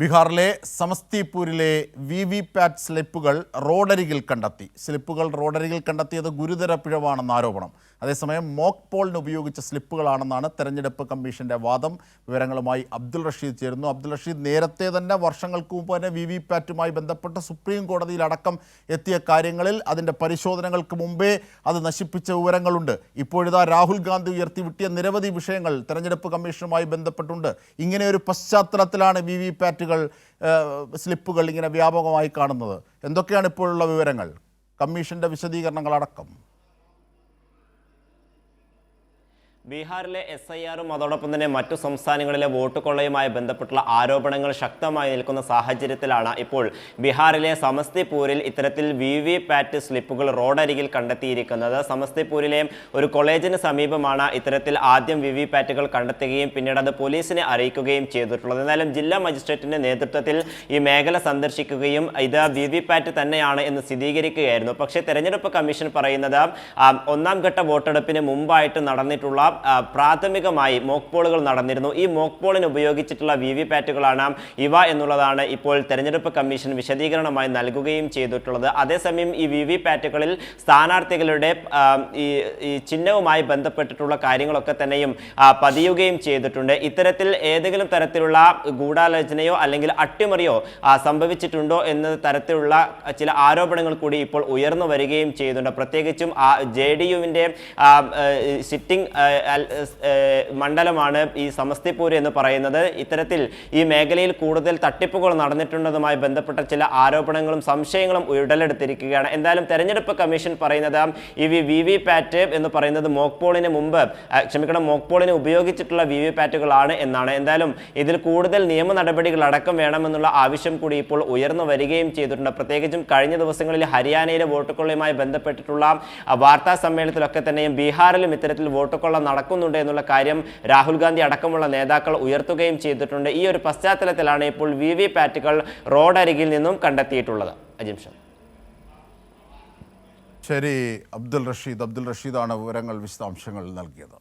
ബീഹാറിലെ സമസ്തിപൂരിലെ V V PAT സ്ലിപ്പുകൾ റോഡരികിൽ കണ്ടെത്തി. സ്ലിപ്പുകൾ റോഡരികിൽ കണ്ടെത്തിയത് ഗുരുതര പിഴവാണെന്ന ആരോപണം. അതേസമയം മോക്ക് പോളിന് ഉപയോഗിച്ച സ്ലിപ്പുകളാണെന്നാണ് തെരഞ്ഞെടുപ്പ് കമ്മീഷന്റെ വാദം. വിവരങ്ങളുമായി അബ്ദുൾ റഷീദ് ചേരുന്നു. അബ്ദുൾ റഷീദ് നേരത്തെ തന്നെ വർഷങ്ങൾക്ക് മുമ്പ് തന്നെ വി വി പാറ്റുമായി ബന്ധപ്പെട്ട് സുപ്രീം കോടതിയിൽ അടക്കം എത്തിയ കാര്യങ്ങളിൽ അതിന്റെ പരിശോധനകൾക്ക് മുമ്പേ അത് നശിപ്പിച്ച വിവരങ്ങളുണ്ട്. ഇപ്പോഴിതാ രാഹുൽ ഗാന്ധി ഉയർത്തിവിട്ടിയ നിരവധി വിഷയങ്ങൾ തെരഞ്ഞെടുപ്പ് കമ്മീഷനുമായി ബന്ധപ്പെട്ടുണ്ട്. ഇങ്ങനെ ഒരു പശ്ചാത്തലത്തിലാണ് വി വി പാറ്റുകൾ സ്ലിപ്പുകൾ ഇങ്ങനെ വ്യാപകമായി കാണുന്നത്. എന്തൊക്കെയാണ് ഇപ്പോഴുള്ള വിവരങ്ങൾ? കമ്മീഷന്റെ വിശദീകരണങ്ങളടക്കം. ബീഹാറിലെ എസ് ഐ ആറും അതോടൊപ്പം തന്നെ മറ്റു സംസ്ഥാനങ്ങളിലെ വോട്ട് കൊള്ളയുമായി ബന്ധപ്പെട്ടുള്ള ആരോപണങ്ങൾ ശക്തമായി നിൽക്കുന്ന സാഹചര്യത്തിലാണ് ഇപ്പോൾ ബീഹാറിലെ സമസ്തിപൂരിൽ ഇത്തരത്തിൽ വി വി പാറ്റ് സ്ലിപ്പുകൾ റോഡരികിൽ കണ്ടെത്തിയിരിക്കുന്നത്. സമസ്തിപൂരിലെ ഒരു കോളേജിന് സമീപമാണ് ഇത്തരത്തിൽ ആദ്യം വി വി പാറ്റുകൾ കണ്ടെത്തുകയും പിന്നീട് അത് പോലീസിനെ അറിയിക്കുകയും ചെയ്തിട്ടുള്ളത്. എന്നാലും ജില്ലാ മജിസ്ട്രേറ്റിന്റെ നേതൃത്വത്തിൽ ഈ മേഖല സന്ദർശിക്കുകയും ഇത് വി വി പാറ്റ് തന്നെയാണ് എന്ന് സ്ഥിരീകരിക്കുകയായിരുന്നു. പക്ഷേ തെരഞ്ഞെടുപ്പ് കമ്മീഷൻ പറയുന്നത് ഒന്നാം ഘട്ട വോട്ടെടുപ്പിന് മുമ്പായിട്ട് നടന്നിട്ടുള്ള പ്രാഥമികമായി മോക്ക് പോളുകൾ നടന്നിരുന്നു. ഈ മോക്ക് പോളിന് ഉപയോഗിച്ചിട്ടുള്ള വി വി പാറ്റുകളാണ് ഇവ എന്നുള്ളതാണ് ഇപ്പോൾ തെരഞ്ഞെടുപ്പ് കമ്മീഷൻ വിശദീകരണമായി നൽകുകയും ചെയ്തിട്ടുള്ളത്. അതേസമയം ഈ വി വി പാറ്റുകളിൽ സ്ഥാനാർത്ഥികളുടെ ഈ ചിഹ്നവുമായി ബന്ധപ്പെട്ടിട്ടുള്ള കാര്യങ്ങളൊക്കെ തന്നെയും പതിയുകയും ചെയ്തിട്ടുണ്ട്. ഇത്തരത്തിൽ ഏതെങ്കിലും തരത്തിലുള്ള ഗൂഢാലോചനയോ അല്ലെങ്കിൽ അട്ടിമറിയോ സംഭവിച്ചിട്ടുണ്ടോ എന്ന തരത്തിലുള്ള ചില ആരോപണങ്ങൾ കൂടി ഇപ്പോൾ ഉയർന്നു വരികയും ചെയ്യുന്നുണ്ട് പ്രത്യേകിച്ചും ജെ ഡി യുവിന്റെ സിറ്റിംഗ് മണ്ഡലമാണ് ഈ സമസ്തിപൂർ എന്ന് പറയുന്നത്. ഇത്തരത്തിൽ ഈ മേഖലയിൽ കൂടുതൽ തട്ടിപ്പുകൾ നടന്നിട്ടുണ്ടതുമായി ബന്ധപ്പെട്ട ചില ആരോപണങ്ങളും സംശയങ്ങളും ഉടലെടുത്തിരിക്കുകയാണ്. എന്തായാലും തെരഞ്ഞെടുപ്പ് കമ്മീഷൻ പറയുന്നത് ഈ വി വി പാറ്റ് എന്ന് പറയുന്നത് മോക്പോളിന് മുമ്പ് ക്ഷമിക്കണം മോക്പോളിന് ഉപയോഗിച്ചിട്ടുള്ള വി വി പാറ്റുകളാണ് എന്നാണ്. എന്തായാലും ഇതിൽ കൂടുതൽ നിയമ നടപടികൾ അടക്കം വേണമെന്നുള്ള ആവശ്യം കൂടി ഇപ്പോൾ ഉയർന്നു വരികയും ചെയ്തിട്ടുണ്ട്. പ്രത്യേകിച്ചും കഴിഞ്ഞ ദിവസങ്ങളിൽ ഹരിയാനയിലെ വോട്ടുകൊള്ളയുമായി ബന്ധപ്പെട്ടിട്ടുള്ള വാർത്താ സമ്മേളനത്തിലൊക്കെ തന്നെയും ബീഹാറിലും ഇത്തരത്തിൽ വോട്ട് കൊള്ള നടക്കുന്നുണ്ട് എന്നുള്ള കാര്യം രാഹുൽ ഗാന്ധി അടക്കമുള്ള നേതാക്കൾ ഉയർത്തുകയും ചെയ്തിട്ടുണ്ട്. ഈ ഒരു പശ്ചാത്തലത്തിലാണ് ഇപ്പോൾ വി വി പാറ്റുകൾ റോഡരികിൽ നിന്നും കണ്ടെത്തിയിട്ടുള്ളത്. അജിംഷൻ ശരി അബ്ദുൾ റഷീദ്. അബ്ദുൾ റഷീദാണ് വിവരങ്ങൾ വിശദാംശങ്ങൾ നൽകിയത്.